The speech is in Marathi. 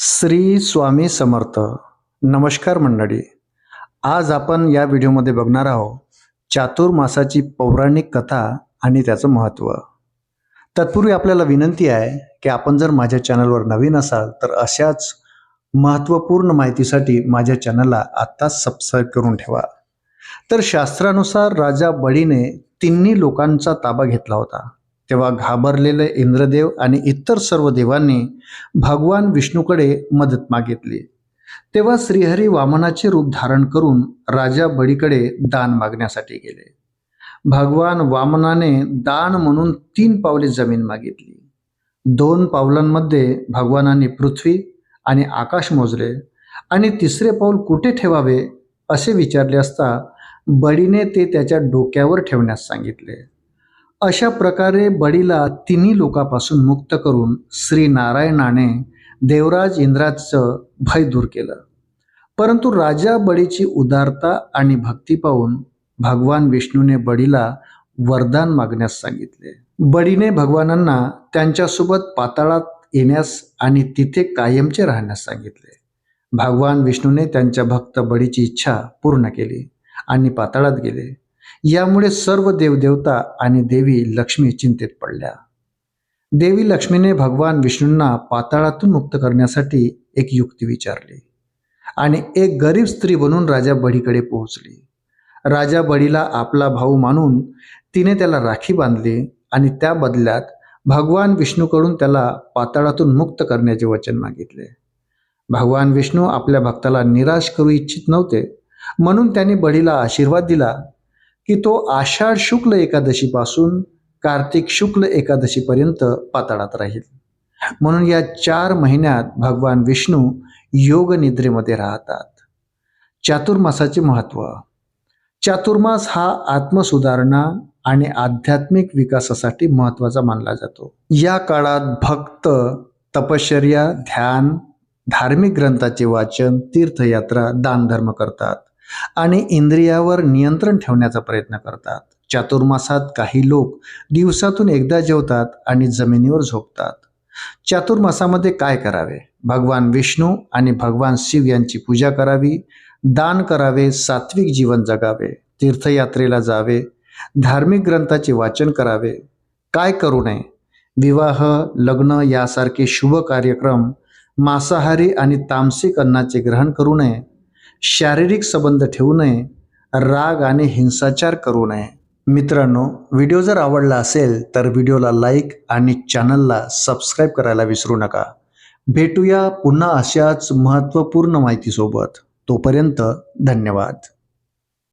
श्री स्वामी समर्थ. नमस्कार मंडळी. आज आपण या व्हिडिओमध्ये बघणार आहोत चातुर्मासाची पौराणिक कथा आणि त्याचं महत्त्व तत्पूर्वी आपल्याला विनंती आहे की आपण जर माझ्या चॅनलवर नवीन असाल तर अशाच महत्त्वपूर्ण माहितीसाठी माझ्या चॅनलला आत्ताच सबस्क्राईब करून ठेवा. तर शास्त्रानुसार राजा बळीने तिन्ही लोकांचा ताबा घेतला होता. तेव्हा घाबरलेले इंद्रदेव आणि इतर सर्व देवांनी भगवान विष्णूकडे मदत मागितली. तेव्हा श्रीहरी वामनाचे रूप धारण करून राजा बळीकडे दान मागण्यासाठी गेले. भगवान वामनाने दान म्हणून तीन पावले जमीन मागितली. दोन पावलांमध्ये भगवानाने पृथ्वी आणि आकाश मोजले आणि तिसरे पाऊल कुठे ठेवावे असे विचारले असता बळीने ते त्याच्या डोक्यावर ठेवण्यास सांगितले. अशा प्रकारे बळीला तिन्ही लोकापासून मुक्त करून श्री नारायणाने देवराज इंद्राचं भय दूर केलं. परंतु राजा बळीची उदारता आणि भक्ती पाहून भगवान विष्णूने बळीला वरदान मागण्यास सांगितले. बळीने भगवानांना त्यांच्यासोबत पाताळात येण्यास आणि तिथे कायमचे राहण्यास सांगितले. भगवान विष्णूने त्यांच्या भक्त बळीची इच्छा पूर्ण केली आणि पाताळात गेले. यामुळे सर्व देवदेवता आणि देवी लक्ष्मी चिंतेत पडल्या. देवी लक्ष्मीने भगवान विष्णूंना पाताळातून मुक्त करण्यासाठी एक युक्ती विचारली आणि एक गरीब स्त्री बनून राजा बळीकडे पोहोचली. राजा बळीला आपला भाऊ मानून तिने त्याला राखी बांधली आणि त्या बदल्यात भगवान विष्णूकडून त्याला पाताळातून मुक्त करण्याचे वचन मागितले. भगवान विष्णू आपल्या भक्ताला निराश करू इच्छित नव्हते म्हणून त्यांनी बळीला आशीर्वाद दिला की तो आषाढ शुक्ल एकादशीपासून कार्तिक शुक्ल एकादशीपर्यंत पाताळात राहील. म्हणून या चार महिन्यात भगवान विष्णू योग निद्रेमध्ये राहतात. चातुर्मासाचे महत्त्व चातुर्मास हा आत्मसुधारणा आणि आध्यात्मिक विकासासाठी महत्त्वाचा मानला जातो. या काळात भक्त तपश्चर्या ध्यान धार्मिक ग्रंथाचे वाचन तीर्थयात्रा दानधर्म करतात. आणि इंद्रियावर नियंत्रण ठेवण्याचा प्रयत्न करतात. चातुर्मासात काही लोक दिवसातून एकदा जेवतात आणि जमिनीवर झोपतात. चातुर्मासामध्ये काय करावे? भगवान विष्णू आणि भगवान शिव यांची पूजा करावी दान करावे सात्विक जीवन जगावे तीर्थयात्रेला जावे धार्मिक ग्रंथाचे वाचन करावे. काय करू नये? विवाह लग्न यासारखे शुभ कार्यक्रम मांसाहारी आणि तामसिक अन्नाचे ग्रहण करू नये. शारीरिक संबंध ठेवू नये राग आणि हिंसाचार करू नये. मित्रांनो व्हिडिओ जर आवडला असेल तर व्हिडिओला लाईक आणि चॅनलला सबस्क्राईब करायला विसरू नका. भेटूया पुन्हा अशाच महत्त्वपूर्ण माहितीसोबत. तोपर्यंत धन्यवाद.